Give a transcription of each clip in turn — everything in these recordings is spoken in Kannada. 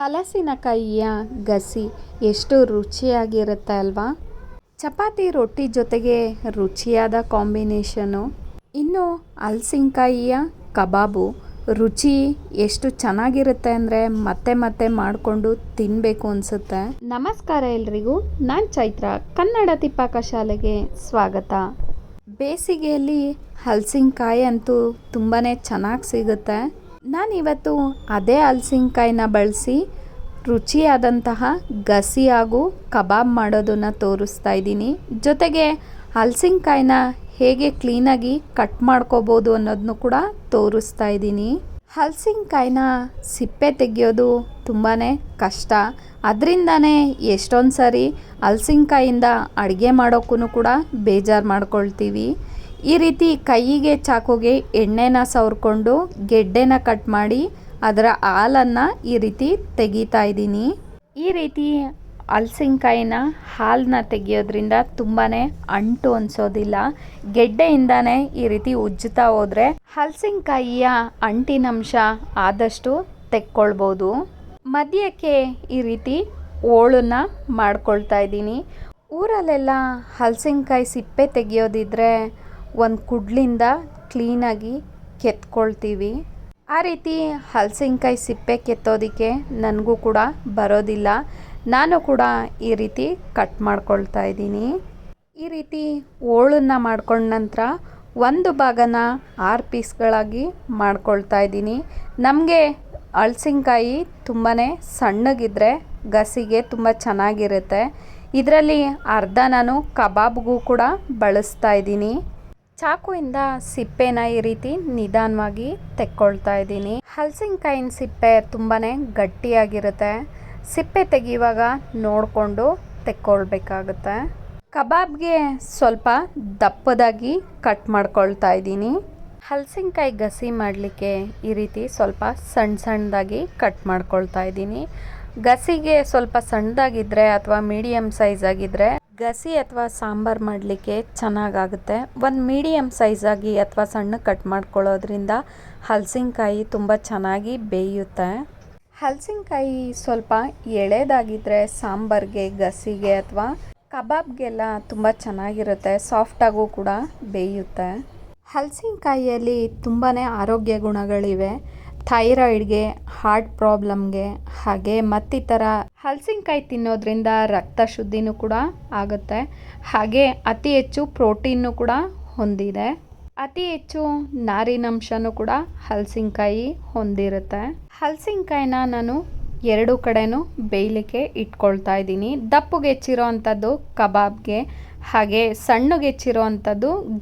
ಹಲಸಿನಕಾಯಿಯ ಗಸಿ ಎಷ್ಟು ರುಚಿಯಾಗಿರುತ್ತೆ ಅಲ್ವಾ? ಚಪಾತಿ ರೊಟ್ಟಿ ಜೊತೆಗೆ ರುಚಿಯಾದ ಕಾಂಬಿನೇಷನು. ಇನ್ನು ಹಲಸಿನಕಾಯಿಯ ಕಬಾಬು ರುಚಿ ಎಷ್ಟು ಚೆನ್ನಾಗಿರುತ್ತೆ ಅಂದರೆ ಮತ್ತೆ ಮತ್ತೆ ಮಾಡಿಕೊಂಡು ತಿನ್ನಬೇಕು ಅನಿಸುತ್ತೆ. ನಮಸ್ಕಾರ ಎಲ್ರಿಗೂ, ನಾನು ಚೈತ್ರ, ಕನ್ನಡ ತಿಪ್ಪಾಕ ಶಾಲೆಗೆ ಸ್ವಾಗತ. ಬೇಸಿಗೆಯಲ್ಲಿ ಹಲಸಿನಕಾಯಿ ಅಂತೂ ತುಂಬಾ ಚೆನ್ನಾಗಿ ಸಿಗುತ್ತೆ. ನಾನಿವತ್ತು ಅದೇ ಹಲಸಿನಕಾಯಿನ ಬಳಸಿ ರುಚಿಯಾದಂತಹ ಗಸಿ ಹಾಗೂ ಕಬಾಬ್ ಮಾಡೋದನ್ನು ತೋರಿಸ್ತಾ ಇದ್ದೀನಿ. ಜೊತೆಗೆ ಹಲಸಿನಕಾಯಿನ ಹೇಗೆ ಕ್ಲೀನಾಗಿ ಕಟ್ ಮಾಡ್ಕೋಬೋದು ಅನ್ನೋದನ್ನು ಕೂಡ ತೋರಿಸ್ತಾ ಇದ್ದೀನಿ. ಹಲಸಿನಕಾಯಿನ ಸಿಪ್ಪೆ ತೆಗೆಯೋದು ತುಂಬಾ ಕಷ್ಟ. ಅದರಿಂದನೇ ಎಷ್ಟೊಂದು ಸಾರಿ ಹಲಸಿನಕಾಯಿಂದ ಅಡುಗೆ ಮಾಡೋಕ್ಕೂ ಕೂಡ ಬೇಜಾರು ಮಾಡ್ಕೊಳ್ತೀವಿ. ಈ ರೀತಿ ಕೈಗೆ ಚಾಕುಗೆ ಎಣ್ಣೆನ ಸವರ್ಕೊಂಡು ಗೆಡ್ಡೆನ ಕಟ್ ಮಾಡಿ ಅದರ ಹಾಲನ್ನು ಈ ರೀತಿ ತೆಗಿತಾ ಇದ್ದೀನಿ. ಈ ರೀತಿ ಹಲಸಿನಕಾಯಿನ ಹಾಲನ್ನ ತೆಗಿಯೋದ್ರಿಂದ ತುಂಬಾ ಅಂಟು ಅನಿಸೋದಿಲ್ಲ. ಗೆಡ್ಡೆಯಿಂದನೇ ಈ ರೀತಿ ಉಜ್ಜುತ್ತಾ ಹೋದರೆ ಹಲಸಿನಕಾಯಿಯ ಅಂಟಿನಂಶ ಆದಷ್ಟು ತೆಕ್ಕೊಳ್ಬೋದು. ಮಧ್ಯಕ್ಕೆ ಈ ರೀತಿ ಓಳನ್ನ ಮಾಡ್ಕೊಳ್ತಾ ಇದ್ದೀನಿ. ಊರಲ್ಲೆಲ್ಲ ಹಲಸಿನಕಾಯಿ ಸಿಪ್ಪೆ ತೆಗಿಯೋದಿದ್ರೆ ಒಂದು ಕುಡ್ಲಿಂದ ಕ್ಲೀನಾಗಿ ಕೆತ್ಕೊಳ್ತೀವಿ. ಆ ರೀತಿ ಹಲಸಿನಕಾಯಿ ಸಿಪ್ಪೆ ಕೆತ್ತೋದಕ್ಕೆ ನನಗೂ ಕೂಡ ಬರೋದಿಲ್ಲ. ನಾನು ಕೂಡ ಈ ರೀತಿ ಕಟ್ ಮಾಡ್ಕೊಳ್ತಾ ಇದ್ದೀನಿ. ಈ ರೀತಿ ಓಳನ್ನ ಮಾಡ್ಕೊಂಡ ನಂತರ ಒಂದು ಭಾಗನ ಆರು ಪೀಸ್ಗಳಾಗಿ ಮಾಡ್ಕೊಳ್ತಾ ಇದ್ದೀನಿ. ನಮಗೆ ಹಲಸಿನಕಾಯಿ ತುಂಬಾ ಸಣ್ಣಗಿದ್ರೆ ಗಸಿಗೆ ತುಂಬ ಚೆನ್ನಾಗಿರುತ್ತೆ. ಇದರಲ್ಲಿ ಅರ್ಧ ನಾನು ಕಬಾಬ್ಗೂ ಕೂಡ ಬಳಸ್ತಾ ಇದ್ದೀನಿ. ಚಾಕುವಿಂದ ಸಿಪ್ಪೆನ ಈ ರೀತಿ ನಿಧಾನವಾಗಿ ತೆಕ್ಕೊಳ್ತಾ ಇದ್ದೀನಿ. ಹಲಸಿನಕಾಯಿನ ಸಿಪ್ಪೆ ತುಂಬಾ ಗಟ್ಟಿಯಾಗಿರುತ್ತೆ. ಸಿಪ್ಪೆ ತೆಗೆಯುವಾಗ ನೋಡಿಕೊಂಡು ತೆಕ್ಕೊಳ್ಬೇಕಾಗುತ್ತೆ. ಕಬಾಬ್ಗೆ ಸ್ವಲ್ಪ ದಪ್ಪದಾಗಿ ಕಟ್ ಮಾಡ್ಕೊಳ್ತಾ ಇದ್ದೀನಿ. ಹಲಸಿನಕಾಯಿ ಗಸಿ ಮಾಡಲಿಕ್ಕೆ ಈ ರೀತಿ ಸ್ವಲ್ಪ ಸಣ್ಣ ಸಣ್ಣದಾಗಿ ಕಟ್ ಮಾಡ್ಕೊಳ್ತಾ ಇದ್ದೀನಿ. ಗಸಿಗೆ ಸ್ವಲ್ಪ ಸಣ್ಣದಾಗಿದ್ದರೆ ಅಥವಾ ಮೀಡಿಯಮ್ ಸೈಜ್ ಆಗಿದ್ದರೆ ಗಸಿ ಅಥವಾ ಸಾಂಬಾರು ಮಾಡಲಿಕ್ಕೆ ಚೆನ್ನಾಗಾಗುತ್ತೆ. ಒಂದು ಮೀಡಿಯಮ್ ಸೈಜಾಗಿ ಅಥವಾ ಸಣ್ಣ ಕಟ್ ಮಾಡ್ಕೊಳ್ಳೋದ್ರಿಂದ ಹಲಸಿನಕಾಯಿ ತುಂಬ ಚೆನ್ನಾಗಿ ಬೇಯುತ್ತೆ. ಹಲಸಿನಕಾಯಿ ಸ್ವಲ್ಪ ಎಳೆದಾಗಿದ್ದರೆ ಸಾಂಬಾರಿಗೆ, ಗಸಿಗೆ ಅಥವಾ ಕಬಾಬ್ಗೆಲ್ಲ ತುಂಬ ಚೆನ್ನಾಗಿರುತ್ತೆ ಸಾಫ್ಟಾಗೂ ಕೂಡ ಬೇಯುತ್ತೆ. ಹಲಸಿನಕಾಯಿಯಲ್ಲಿ ತುಂಬಾ ಆರೋಗ್ಯ ಗುಣಗಳಿವೆ. ಥೈರಾಯ್ಡ್ಗೆ, ಹಾರ್ಟ್ ಪ್ರಾಬ್ಲಮ್ಗೆ, ಹಾಗೆ ಮತ್ತಿತರ ಹಲಸಿನಕಾಯಿ ತಿನ್ನೋದ್ರಿಂದ ರಕ್ತ ಶುದ್ಧಿನೂ ಕೂಡ ಆಗುತ್ತೆ. ಹಾಗೆ ಅತಿ ಹೆಚ್ಚು ಪ್ರೋಟೀನು ಕೂಡ ಹೊಂದಿದೆ. ಅತಿ ಹೆಚ್ಚು ನಾರಿನಂಶನೂ ಕೂಡ ಹಲಸಿನಕಾಯಿ ಹೊಂದಿರುತ್ತೆ. ಹಲಸಿನಕಾಯಿನ ನಾನು ಎರಡು ಕಡೆನೂ ಬೇಯಲಿಕ್ಕೆ ಇಟ್ಕೊಳ್ತಾ ಇದ್ದೀನಿ. ದಪ್ಪಗೆ ಅಂಥದ್ದು ಕಬಾಬ್ಗೆ, ಹಾಗೆ ಸಣ್ಣಗೆ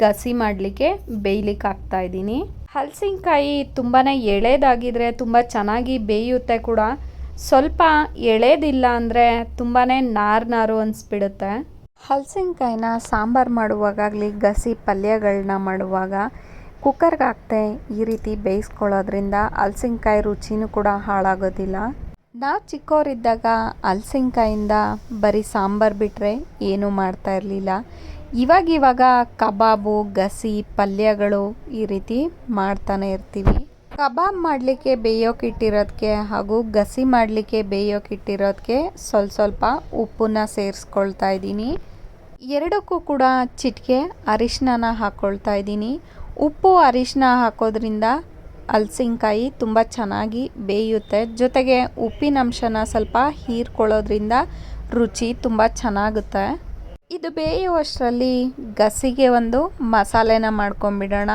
ಗಸಿ ಮಾಡಲಿಕ್ಕೆ ಬೇಯ್ಲಿಕ್ಕೆ ಹಾಕ್ತಾ ಇದ್ದೀನಿ. ಹಲಸಿನಕಾಯಿ ತುಂಬಾ ಎಳೆದಾಗಿದ್ರೆ ತುಂಬ ಚೆನ್ನಾಗಿ ಬೇಯುತ್ತೆ ಕೂಡ. ಸ್ವಲ್ಪ ಎಳೆದಿಲ್ಲ ಅಂದರೆ ತುಂಬಾ ನಾರು ನಾರು ಅನಿಸ್ಬಿಡುತ್ತೆ. ಹಲಸಿನಕಾಯಿನ ಸಾಂಬಾರು ಮಾಡುವಾಗಲಿ ಗಸಿ ಪಲ್ಯಗಳನ್ನ ಮಾಡುವಾಗ ಕುಕ್ಕರ್ಗೆ ಹಾಕ್ತೆ ಈ ರೀತಿ ಬೇಯಿಸ್ಕೊಳ್ಳೋದ್ರಿಂದ ಹಲಸಿನಕಾಯಿ ರುಚಿನೂ ಕೂಡ ಹಾಳಾಗೋದಿಲ್ಲ. ನಾವು ಚಿಕ್ಕವರಿದ್ದಾಗ ಹಲಸಿನಕಾಯಿಂದ ಬರೀ ಸಾಂಬಾರು ಬಿಟ್ಟರೆ ಏನೂ ಮಾಡ್ತಾ ಇರಲಿಲ್ಲ. ಇವಾಗಿವಾಗ ಕಬಾಬು, ಗಸಿ, ಪಲ್ಯಗಳು ಈ ರೀತಿ ಮಾಡ್ತಾನೆ ಇರ್ತೀವಿ. ಕಬಾಬ್ ಮಾಡಲಿಕ್ಕೆ ಬೇಯೋಕೆ ಇಟ್ಟಿರೋದಕ್ಕೆ ಹಾಗೂ ಗಸಿ ಮಾಡಲಿಕ್ಕೆ ಬೇಯೋಕೆ ಇಟ್ಟಿರೋದಕ್ಕೆ ಸ್ವಲ್ಪ ಸ್ವಲ್ಪ ಉಪ್ಪನ್ನ ಸೇರಿಸ್ಕೊಳ್ತಾ ಇದ್ದೀನಿ. ಎರಡಕ್ಕೂ ಕೂಡ ಚಿಟಿಕೆ ಅರಿಶಿನ ಹಾಕ್ಕೊಳ್ತಾ ಇದ್ದೀನಿ. ಉಪ್ಪು ಅರಿಶಿನ ಹಾಕೋದ್ರಿಂದ ಹಲಸಿನಕಾಯಿ ತುಂಬ ಚೆನ್ನಾಗಿ ಬೇಯುತ್ತೆ. ಜೊತೆಗೆ ಉಪ್ಪಿನಂಶನ ಸ್ವಲ್ಪ ಹೀರ್ಕೊಳ್ಳೋದ್ರಿಂದ ರುಚಿ ತುಂಬ ಚೆನ್ನಾಗುತ್ತೆ. ಇದು ಬೇಯುವಷ್ಟರಲ್ಲಿ ಗಸಿಗೆ ಒಂದು ಮಸಾಲೆನ ಮಾಡ್ಕೊಂಬಿಡೋಣ.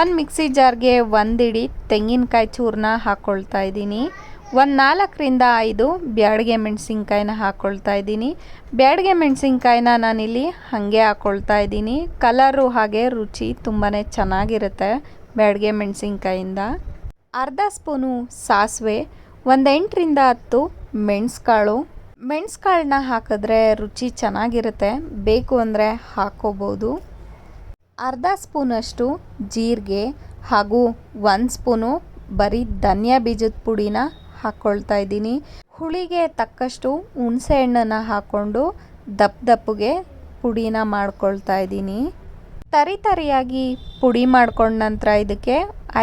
ಒಂದು ಮಿಕ್ಸಿ ಜಾರ್ಗೆ ಒಂದಿಡಿ ತೆಂಗಿನಕಾಯಿ ಚೂರನ್ನ ಹಾಕ್ಕೊಳ್ತಾ ಇದ್ದೀನಿ. ಒಂದು ನಾಲ್ಕರಿಂದ ಐದು ಬ್ಯಾಡಿಗೆ ಮೆಣಸಿನ್ಕಾಯಿನ ಹಾಕ್ಕೊಳ್ತಾ ಇದ್ದೀನಿ. ಬ್ಯಾಡಿಗೆ ಮೆಣಸಿನ್ಕಾಯಿನ ನಾನಿಲ್ಲಿ ಹಾಗೆ ಹಾಕ್ಕೊಳ್ತಾ ಇದ್ದೀನಿ. ಕಲರು ಹಾಗೆ ರುಚಿ ತುಂಬಾ ಚೆನ್ನಾಗಿರುತ್ತೆ. ಬ್ಯಾಡಿಗೆ ಮೆಣಸಿನ್ಕಾಯಿಂದ. ಅರ್ಧ ಸ್ಪೂನು ಸಾಸಿವೆ ಒಂದು ಎಂಟರಿಂದ ಹತ್ತು ಮೆಣಸ್ಕಾಳು. ಮೆಣಸ್ಕಾಳನ್ನ ಹಾಕಿದ್ರೆ ರುಚಿ ಚೆನ್ನಾಗಿರುತ್ತೆ, ಬೇಕು ಅಂದರೆ ಹಾಕೋಬೋದು. ಅರ್ಧ ಸ್ಪೂನಷ್ಟು ಜೀರಿಗೆ ಹಾಗೂ ಒಂದು ಸ್ಪೂನು ಬರೀ ಧನಿಯಾ ಬೀಜದ ಪುಡಿನ ಹಾಕ್ಕೊಳ್ತಾ ಇದ್ದೀನಿ. ಹುಳಿಗೆ ತಕ್ಕಷ್ಟು ಹುಣಸೆ ಹಣ್ಣನ್ನು ಹಾಕ್ಕೊಂಡು ದಪ್ಪ ದಪ್ಪಗೆ ಪುಡಿನ ಮಾಡ್ಕೊಳ್ತಾ ಇದ್ದೀನಿ. ತರಿ ತರಿಯಾಗಿ ಪುಡಿ ಮಾಡ್ಕೊಂಡ ನಂತರ ಇದಕ್ಕೆ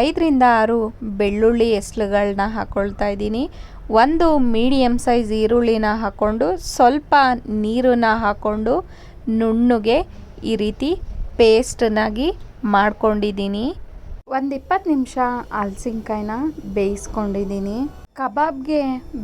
ಐದರಿಂದ ಆರು ಬೆಳ್ಳುಳ್ಳಿ ಎಸ್ಲುಗಳನ್ನ ಹಾಕ್ಕೊಳ್ತಾ ಇದ್ದೀನಿ. ಒಂದು ಮೀಡಿಯಮ್ ಸೈಜ್ ಈರುಳ್ಳಿನ ಹಾಕ್ಕೊಂಡು ಸ್ವಲ್ಪ ನೀರನ್ನ ಹಾಕ್ಕೊಂಡು ನುಣ್ಣಗೆ ಈ ರೀತಿ ಪೇಸ್ಟನ್ನಾಗಿ ಮಾಡ್ಕೊಂಡಿದ್ದೀನಿ. ಒಂದು ಇಪ್ಪತ್ತು ನಿಮಿಷ ಹಲ್ಸಿನ್ಕಾಯಿನ ಬೇಯಿಸ್ಕೊಂಡಿದ್ದೀನಿ. ಕಬಾಬ್ಗೆ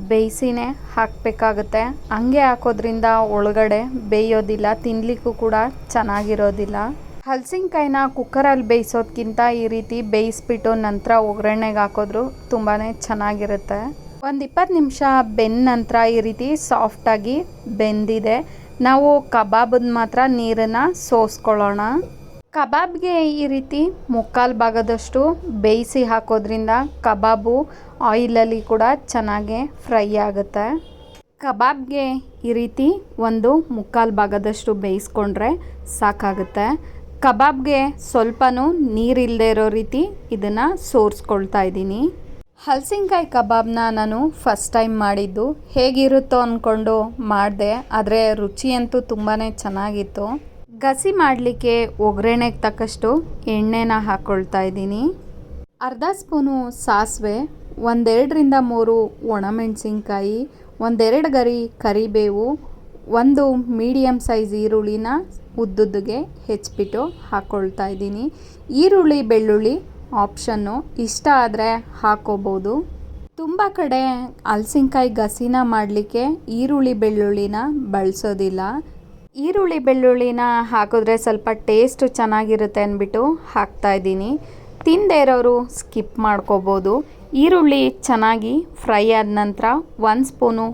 ಬೇಯಿಸಿನೇ ಹಾಕಬೇಕಾಗುತ್ತೆ. ಹಂಗೆ ಹಾಕೋದ್ರಿಂದ ಒಳಗಡೆ ಬೇಯೋದಿಲ್ಲ ತಿನ್ನಲಿಕ್ಕೂ ಕೂಡ ಚೆನ್ನಾಗಿರೋದಿಲ್ಲ. ಹಲ್ಸಿನ್ಕಾಯಿನ ಕುಕ್ಕರಲ್ಲಿ ಬೇಯಿಸೋದಕ್ಕಿಂತ ಈ ರೀತಿ ಬೇಯಿಸ್ಬಿಟ್ಟು ನಂತರ ಒಗ್ಗರಣೆಗೆ ಹಾಕಿದ್ರು ತುಂಬಾ ಚೆನ್ನಾಗಿರುತ್ತೆ. ಒಂದು ಇಪ್ಪತ್ತು ನಿಮಿಷ ಬೆಂದ ನಂತರ ಈ ರೀತಿ ಸಾಫ್ಟಾಗಿ ಬೆಂದಿದೆ. ನಾವು ಕಬಾಬದ ಮಾತ್ರ ನೀರನ್ನು ಸೋಸ್ಕೊಳ್ಳೋಣ. ಕಬಾಬ್ಗೆ ಈ ರೀತಿ ಮುಕ್ಕಾಲು ಭಾಗದಷ್ಟು ಬೇಯಿಸಿ ಹಾಕೋದ್ರಿಂದ ಕಬಾಬು ಆಯಿಲಲ್ಲಿ ಕೂಡ ಚೆನ್ನಾಗಿ ಫ್ರೈ ಆಗುತ್ತೆ. ಕಬಾಬ್ಗೆ ಈ ರೀತಿ ಒಂದು ಮುಕ್ಕಾಲು ಭಾಗದಷ್ಟು ಬೇಯಿಸ್ಕೊಂಡ್ರೆ ಸಾಕಾಗುತ್ತೆ. ಕಬಾಬ್ಗೆ ಸ್ವಲ್ಪನೂ ನೀರಿಲ್ಲದೆ ಇರೋ ರೀತಿ ಇದನ್ನು ಸೋರಿಸ್ಕೊಳ್ತಾ ಇದ್ದೀನಿ. ಹಲಸಿನಕಾಯಿ ಕಬಾಬ್ನ ನಾನು ಫಸ್ಟ್ ಟೈಮ್ ಮಾಡಿದ್ದು. ಹೇಗಿರುತ್ತೋ ಅಂದ್ಕೊಂಡು ಮಾಡಿದೆ, ಆದರೆ ರುಚಿಯಂತೂ ತುಂಬಾ ಚೆನ್ನಾಗಿತ್ತು. ಗಸಿ ಮಾಡಲಿಕ್ಕೆ ಒಗ್ಗರಣೆಗೆ ತಕ್ಕಷ್ಟು ಎಣ್ಣೆನ ಹಾಕ್ಕೊಳ್ತಾ ಇದ್ದೀನಿ. ಅರ್ಧ ಸ್ಪೂನು ಸಾಸಿವೆ, ಒಂದೆರಡರಿಂದ ಮೂರು ಒಣಮೆಣಸಿನ್ಕಾಯಿ, ಒಂದೆರಡು ಗರಿ ಕರಿಬೇವು, ಒಂದು ಮೀಡಿಯಮ್ ಸೈಜ್ ಈರುಳ್ಳಿನ ಉದ್ದುದ್ದುಗೆ ಹೆಚ್ಚಿಬಿಟ್ಟು ಹಾಕ್ಕೊಳ್ತಾ ಇದ್ದೀನಿ. ಈರುಳ್ಳಿ, ಬೆಳ್ಳುಳ್ಳಿ ಆಪ್ಷನ್ನು ಇಷ್ಟ ಆದರೆ ಹಾಕೋಬೋದು. ತುಂಬ ಕಡೆ ಹಲ್ಸಿನ್ಕಾಯಿ ಗಸಿನ ಮಾಡಲಿಕ್ಕೆ ಈರುಳ್ಳಿ, ಬೆಳ್ಳುಳ್ಳಿನ ಬಳಸೋದಿಲ್ಲ. ಈರುಳ್ಳಿ, ಬೆಳ್ಳುಳ್ಳಿನ ಹಾಕಿದ್ರೆ ಸ್ವಲ್ಪ ಟೇಸ್ಟು ಚೆನ್ನಾಗಿರುತ್ತೆ ಅಂದ್ಬಿಟ್ಟು ಹಾಕ್ತಾ ಇದ್ದೀನಿ. ತಿಂದೇ ಇರೋರು ಸ್ಕಿಪ್ ಮಾಡ್ಕೋಬೋದು. ಈರುಳ್ಳಿ ಚೆನ್ನಾಗಿ ಫ್ರೈ ಆದ ನಂತರ ಒಂದು ಸ್ಪೂನು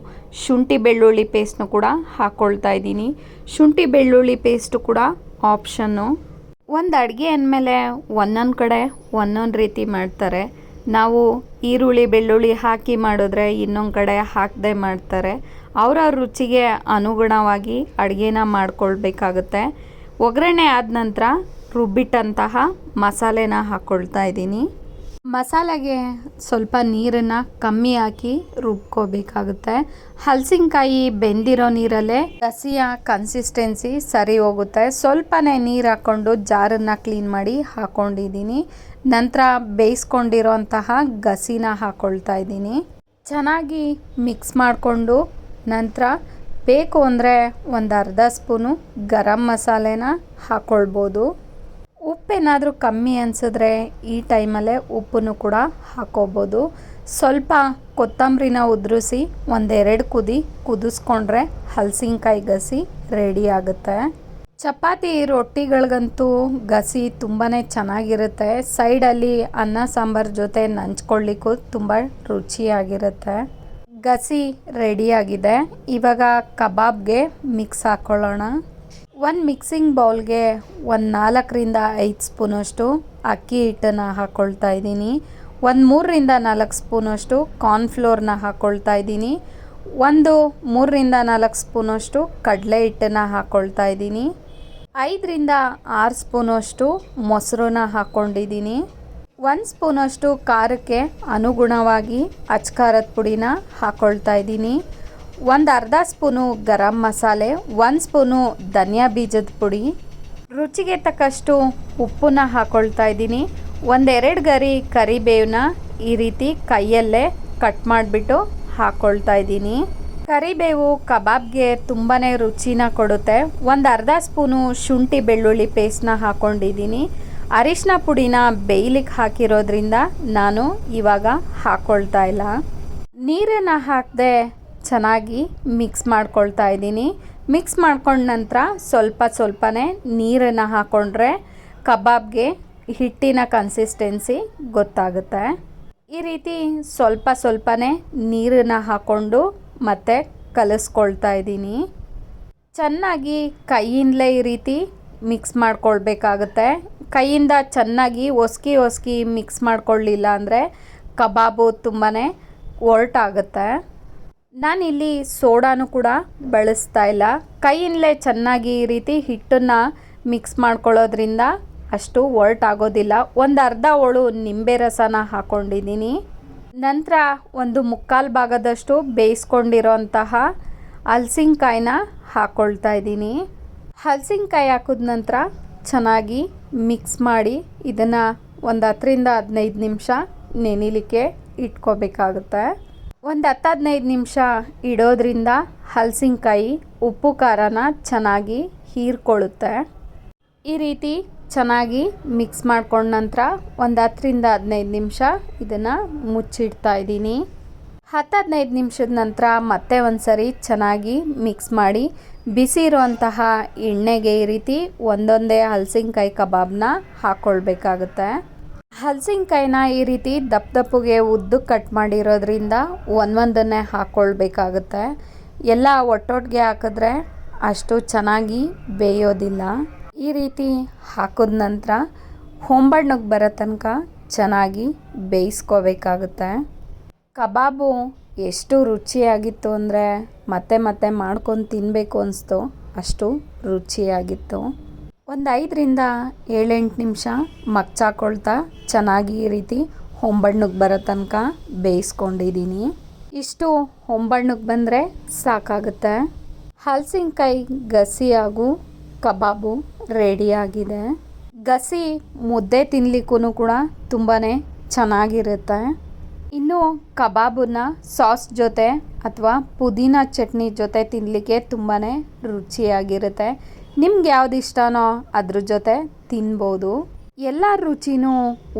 ಶುಂಠಿ ಬೆಳ್ಳುಳ್ಳಿ ಪೇಸ್ಟ್ನು ಕೂಡ ಹಾಕ್ಕೊಳ್ತಾ ಇದ್ದೀನಿ. ಶುಂಠಿ ಬೆಳ್ಳುಳ್ಳಿ ಪೇಸ್ಟು ಕೂಡ ಆಪ್ಷನ್ನು. ಒಂದು ಅಡುಗೆ ಅಂದಮೇಲೆ ಒಂದೊಂದು ಕಡೆ ಒಂದೊಂದು ರೀತಿ ಮಾಡ್ತಾರೆ. ನಾವು ಈರುಳ್ಳಿ ಬೆಳ್ಳುಳ್ಳಿ ಹಾಕಿ ಮಾಡಿದ್ರೆ ಇನ್ನೊಂದು ಕಡೆ ಹಾಕದೆ ಮಾಡ್ತಾರೆ. ಅವರವ್ರ ರುಚಿಗೆ ಅನುಗುಣವಾಗಿ ಅಡುಗೆನ ಮಾಡ್ಕೊಳ್ಬೇಕಾಗುತ್ತೆ. ಒಗ್ಗರಣೆ ಆದ ನಂತರ ರುಬ್ಬಿಟ್ಟಂತಹ ಮಸಾಲೆನ ಹಾಕ್ಕೊಳ್ತಾ ಇದ್ದೀನಿ. ಮಸಾಲೆಗೆ ಸ್ವಲ್ಪ ನೀರನ್ನು ಕಮ್ಮಿ ಹಾಕಿ ರುಬ್ಕೋಬೇಕಾಗುತ್ತೆ. ಹಲಸಿನಕಾಯಿ ಬೆಂದಿರೋ ನೀರಲ್ಲೇ ಹಸಿಯ ಕನ್ಸಿಸ್ಟೆನ್ಸಿ ಸರಿ ಹೋಗುತ್ತೆ. ಸ್ವಲ್ಪನೇ ನೀರು ಹಾಕ್ಕೊಂಡು ಜಾರನ್ನು ಕ್ಲೀನ್ ಮಾಡಿ ಹಾಕ್ಕೊಂಡಿದ್ದೀನಿ ನಂತರ ಬೇಯಿಸ್ಕೊಂಡಿರೋಂತಹ ಗಸಿನ ಹಾಕ್ಕೊಳ್ತಾ ಇದ್ದೀನಿ. ಚೆನ್ನಾಗಿ ಮಿಕ್ಸ್ ಮಾಡಿಕೊಂಡು ನಂತರ ಬೇಕು ಅಂದರೆ ಒಂದು ಅರ್ಧ ಸ್ಪೂನು ಗರಂ ಮಸಾಲೆನ ಹಾಕ್ಕೊಳ್ಬೋದು ಉಪ್ಪೇನಾದರೂ ಕಮ್ಮಿ ಅನಿಸಿದ್ರೆ ಈ ಟೈಮಲ್ಲೇ ಉಪ್ಪನ್ನು ಕೂಡ ಹಾಕೋಬೋದು. ಸ್ವಲ್ಪ ಕೊತ್ತಂಬರಿನ ಉದುರಿಸಿ ಒಂದೆರಡು ಕುದಿ ಕುದಿಸ್ಕೊಂಡ್ರೆ ಹಲಸಿನಕಾಯಿ ಗಸಿ ರೆಡಿ ಆಗುತ್ತೆ. ಚಪಾತಿ ರೊಟ್ಟಿಗಳಿಗಂತೂ ಗಸಿ ತುಂಬಾ ಚೆನ್ನಾಗಿರುತ್ತೆ. ಸೈಡಲ್ಲಿ ಅನ್ನ ಸಾಂಬಾರ್ ಜೊತೆ ನಂಚ್ಕೊಳ್ಳಿಕ್ಕೂ ತುಂಬ ರುಚಿಯಾಗಿರುತ್ತೆ. ಗಸಿ ರೆಡಿಯಾಗಿದೆ ಇವಾಗ ಕಬಾಬ್ಗೆ ಮಿಕ್ಸ್ ಹಾಕ್ಕೊಳ್ಳೋಣ ಒಂದು ಮಿಕ್ಸಿಂಗ್ ಬೌಲ್ಗೆ ಒಂದು ನಾಲ್ಕರಿಂದ ಐದು ಸ್ಪೂನಷ್ಟು ಅಕ್ಕಿ ಹಿಟ್ಟನ್ನು ಹಾಕ್ಕೊಳ್ತಾ ಇದ್ದೀನಿ. ಒಂದು ಮೂರರಿಂದ ನಾಲ್ಕು ಸ್ಪೂನಷ್ಟು ಕಾರ್ನ್ಫ್ಲೋರ್ನ ಹಾಕ್ಕೊಳ್ತಾ ಇದ್ದೀನಿ. ಒಂದು ಮೂರರಿಂದ ನಾಲ್ಕು ಸ್ಪೂನಷ್ಟು ಕಡಲೆ ಹಿಟ್ಟನ್ನು ಹಾಕ್ಕೊಳ್ತಾ ಇದ್ದೀನಿ. ಐದರಿಂದ ಆರು ಸ್ಪೂನಷ್ಟು ಮೊಸರನ್ನ ಹಾಕ್ಕೊಂಡಿದ್ದೀನಿ ಒಂದು ಸ್ಪೂನಷ್ಟು ಖಾರಕ್ಕೆ ಅನುಗುಣವಾಗಿ ಅಚ್ಕಾರದ ಪುಡಿನ ಹಾಕ್ಕೊಳ್ತಾ ಇದ್ದೀನಿ. ಒಂದು ಅರ್ಧ ಸ್ಪೂನು ಗರಂ ಮಸಾಲೆ, ಒಂದು ಸ್ಪೂನು ಧನಿಯಾ ಬೀಜದ ಪುಡಿ. ರುಚಿಗೆ ತಕ್ಕಷ್ಟು ಉಪ್ಪನ್ನ ಹಾಕ್ಕೊಳ್ತಾ ಇದ್ದೀನಿ. ಒಂದೆರಡು ಗರಿ ಕರಿಬೇವನ್ನ ಈ ರೀತಿ ಕೈಯಲ್ಲೇ ಕಟ್ ಮಾಡಿಬಿಟ್ಟು ಹಾಕ್ಕೊಳ್ತಾ ಇದ್ದೀನಿ. ಕರಿಬೇವು ಕಬಾಬ್ಗೆ ತುಂಬಾ ರುಚಿನ ಕೊಡುತ್ತೆ. ಒಂದು ಅರ್ಧ ಸ್ಪೂನು ಶುಂಠಿ ಬೆಳ್ಳುಳ್ಳಿ ಪೇಸ್ಟ್ನ ಹಾಕ್ಕೊಂಡಿದ್ದೀನಿ ಅರಿಶಿನ ಪುಡಿನ ಬೇಯ್ಲಿಕ್ಕೆ ಹಾಕಿರೋದ್ರಿಂದ ನಾನು ಇವಾಗ ಹಾಕ್ಕೊಳ್ತಾ ಇಲ್ಲ. ನೀರನ್ನು ಹಾಕದೆ ಚೆನ್ನಾಗಿ ಮಿಕ್ಸ್ ಮಾಡ್ಕೊಳ್ತಾ ಇದ್ದೀನಿ. ಮಿಕ್ಸ್ ಮಾಡ್ಕೊಂಡ ನಂತರ ಸ್ವಲ್ಪ ಸ್ವಲ್ಪನೇ ನೀರನ್ನು ಹಾಕ್ಕೊಂಡ್ರೆ ಕಬಾಬ್ಗೆ ಹಿಟ್ಟಿನ ಕನ್ಸಿಸ್ಟೆನ್ಸಿ ಗೊತ್ತಾಗುತ್ತೆ. ಈ ರೀತಿ ಸ್ವಲ್ಪ ಸ್ವಲ್ಪನೇ ನೀರನ್ನು ಹಾಕ್ಕೊಂಡು ಮತ್ತೆ ಕಲಿಸ್ಕೊಳ್ತಾ ಇದ್ದೀನಿ. ಚೆನ್ನಾಗಿ ಕೈಯಿಂದಲೇ ಈ ರೀತಿ ಮಿಕ್ಸ್ ಮಾಡ್ಕೊಳ್ಬೇಕಾಗುತ್ತೆ. ಕೈಯಿಂದ ಚೆನ್ನಾಗಿ ಒಸ್ಕಿ ಒಸ್ಕಿ ಮಿಕ್ಸ್ ಮಾಡ್ಕೊಳ್ಳಿಲ್ಲ ಅಂದರೆ ಕಬಾಬು ತುಂಬಾ ಒರಟಾಗುತ್ತೆ. ನಾನಿಲ್ಲಿ ಸೋಡಾನು ಕೂಡ ಬಳಸ್ತಾ ಇಲ್ಲ. ಕೈಯಿಂದಲೇ ಚೆನ್ನಾಗಿ ಈ ರೀತಿ ಹಿಟ್ಟನ್ನು ಮಿಕ್ಸ್ ಮಾಡ್ಕೊಳ್ಳೋದ್ರಿಂದ ಅಷ್ಟು ಒರಟಾಗೋದಿಲ್ಲ ಒಂದು ಅರ್ಧ ಹೋಳು ನಿಂಬೆ ರಸನ ಹಾಕ್ಕೊಂಡಿದ್ದೀನಿ ನಂತರ ಒಂದು ಮುಕ್ಕಾಲು ಭಾಗದಷ್ಟು ಬೇಯಿಸ್ಕೊಂಡಿರೋಂತಹ ಹಲ್ಸಿನ್ಕಾಯಿನ ಹಾಕ್ಕೊಳ್ತಾ ಇದ್ದೀನಿ. ಹಲ್ಸಿನ್ಕಾಯಿ ಹಾಕಿದ ನಂತರ ಚೆನ್ನಾಗಿ ಮಿಕ್ಸ್ ಮಾಡಿ ಇದನ್ನು ಒಂದು ಹತ್ತರಿಂದ ಹದಿನೈದು ನಿಮಿಷ ನೆನಿಲಿಕ್ಕೆ ಇಟ್ಕೋಬೇಕಾಗುತ್ತೆ. ಒಂದು ಹತ್ತು ಹದಿನೈದು ನಿಮಿಷ ಇಡೋದ್ರಿಂದ ಹಲಸಿನಕಾಯಿ ಉಪ್ಪು ಖಾರನ ಚೆನ್ನಾಗಿ ಹೀರ್ಕೊಳ್ಳುತ್ತೆ. ಈ ರೀತಿ ಚೆನ್ನಾಗಿ ಮಿಕ್ಸ್ ಮಾಡ್ಕೊಂಡ ನಂತರ ಒಂದು ಹತ್ತರಿಂದ ಹದಿನೈದು ನಿಮಿಷ ಇದನ್ನು ಮುಚ್ಚಿಡ್ತಾ ಇದ್ದೀನಿ. ಹತ್ತು ಹದಿನೈದು ನಿಮಿಷದ ನಂತರ ಮತ್ತೆ ಒಂದು ಸರಿ ಚೆನ್ನಾಗಿ ಮಿಕ್ಸ್ ಮಾಡಿ ಬಿಸಿ ಇರುವಂತಹ ಎಣ್ಣೆಗೆ ಈ ರೀತಿ ಒಂದೊಂದೇ ಹಲಸಿನಕಾಯಿ ಕಬಾಬ್ನ ಹಾಕ್ಕೊಳ್ಬೇಕಾಗುತ್ತೆ ಹಲಸಿನ್ಕಾಯಿನ ಈ ರೀತಿ ದಪ್ಪ ದಪ್ಪಗೆ ಉದ್ದು ಕಟ್ ಮಾಡಿರೋದ್ರಿಂದ ಒಂದೊಂದನ್ನೇ ಹಾಕ್ಕೊಳ್ಬೇಕಾಗುತ್ತೆ. ಎಲ್ಲ ಒಟ್ಟೊಟ್ಟಿಗೆ ಹಾಕಿದ್ರೆ ಅಷ್ಟು ಚೆನ್ನಾಗಿ ಬೇಯೋದಿಲ್ಲ. ಈ ರೀತಿ ಹಾಕಿದ ನಂತರ ಹೊಂಬಣ್ಣಕ್ಕೆ ಬರೋ ತನಕ ಚೆನ್ನಾಗಿ ಬೇಯಿಸ್ಕೋಬೇಕಾಗುತ್ತೆ. ಕಬಾಬು ಎಷ್ಟು ರುಚಿಯಾಗಿತ್ತು ಅಂದರೆ ಮತ್ತೆ ಮತ್ತೆ ಮಾಡ್ಕೊಂಡು ತಿನ್ನಬೇಕು ಅನಿಸ್ತು. ಅಷ್ಟು ರುಚಿಯಾಗಿತ್ತು. ಒಂದು ಐದರಿಂದ ಏಳೆಂಟು ನಿಮಿಷ ಮಗ್ಚಾಕೊಳ್ತಾ ಚೆನ್ನಾಗಿ ಈ ರೀತಿ ಹೊಂಬಣ್ಣಕ್ಕೆ ಬರೋ ತನಕ ಬೇಯಿಸ್ಕೊಂಡಿದ್ದೀನಿ. ಇಷ್ಟು ಹೊಂಬಣ್ಣಕ್ಕೆ ಬಂದರೆ ಸಾಕಾಗುತ್ತೆ. ಹಲಸಿನಕಾಯಿ ಗಸಿ ಹಾಗೂ ಕಬಾಬು ರೆಡಿಯಾಗಿದೆ ಗಸಿ ಮುದ್ದೆ ತಿನ್ನಲಿಕ್ಕೂ ಕೂಡ ತುಂಬಾ ಚೆನ್ನಾಗಿರುತ್ತೆ. ಇನ್ನು ಕಬಾಬನ್ನ ಸಾಸ್ ಜೊತೆ ಅಥವಾ ಪುದೀನ ಚಟ್ನಿ ಜೊತೆ ತಿನ್ನಲಿಕ್ಕೆ ತುಂಬಾ ರುಚಿಯಾಗಿರುತ್ತೆ. ನಿಮ್ಗೆ ಯಾವ್ದು ಇಷ್ಟನೋ ಅದ್ರ ಜೊತೆ ತಿನ್ಬೋದು. ಎಲ್ಲ ರುಚಿನೂ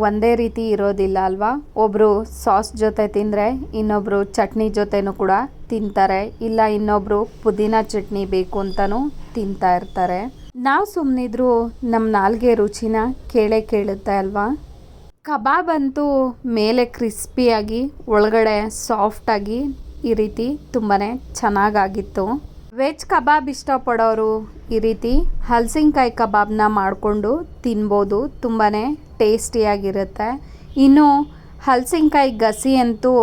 ಒಂದೇ ರೀತಿ ಇರೋದಿಲ್ಲ ಅಲ್ವಾ? ಒಬ್ಬರು ಸಾಸ್ ಜೊತೆ ತಿಂದರೆ ಇನ್ನೊಬ್ಬರು ಚಟ್ನಿ ಜೊತೆನೂ ಕೂಡ ತಿಂತಾರೆ. ಇಲ್ಲ ಇನ್ನೊಬ್ಬರು ಪುದೀನ ಚಟ್ನಿ ಬೇಕು ಅಂತಲೂ ತಿಂತಾ ಇರ್ತಾರೆ. ನಾವು ಸುಮ್ಮನಿದ್ರು ನಮ್ಮ ನಾಲ್ಗೆ ರುಚಿನ ಕೇಳೇ ಕೇಳುತ್ತೆ ಅಲ್ವಾ? ಕಬಾಬ್ ಅಂತೂ ಮೇಲೆ ಕ್ರಿಸ್ಪಿಯಾಗಿ ಒಳಗಡೆ ಸಾಫ್ಟಾಗಿ ಈ ರೀತಿ ತುಂಬಾ ಚೆನ್ನಾಗಾಗಿತ್ತು. ವೆಜ್ ಕಬಾಬ್ ಇಷ್ಟಪಡೋರು ಈ ರೀತಿ ಹಲಸಿನಕಾಯಿ ಕಬಾಬ್ನ ಮಾಡಿಕೊಂಡು ತಿನ್ಬೋದು ತುಂಬಾ ಟೇಸ್ಟಿಯಾಗಿರುತ್ತೆ. ಇನ್ನು ಹಲಸಿನಕಾಯಿ ಗಸಿ ಅಂತೂ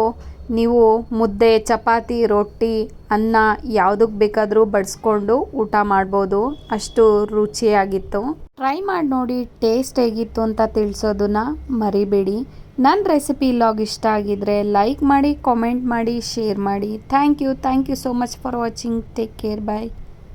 ನೀವು ಮುದ್ದೆ, ಚಪಾತಿ, ರೊಟ್ಟಿ, ಅನ್ನ ಯಾವುದಕ್ಕೆ ಬೇಕಾದರೂ ಬಡಿಸ್ಕೊಂಡು ಊಟ ಮಾಡ್ಬೋದು. ಅಷ್ಟು ರುಚಿಯಾಗಿತ್ತು. ಟ್ರೈ ಮಾಡಿ ನೋಡಿ, ಟೇಸ್ಟ್ ಹೇಗಿತ್ತು ಅಂತ ತಿಳಿಸೋದನ್ನ ಮರಿಬೇಡಿ. ನನ್ನ ರೆಸಿಪಿ ಲಾಗ್ ಇಷ್ಟ ಆಗಿದ್ರೆ ಲೈಕ್ ಮಾಡಿ, ಕಾಮೆಂಟ್ ಮಾಡಿ, ಶೇರ್ ಮಾಡಿ. Thank you thank you so much for watching. Take care, bye.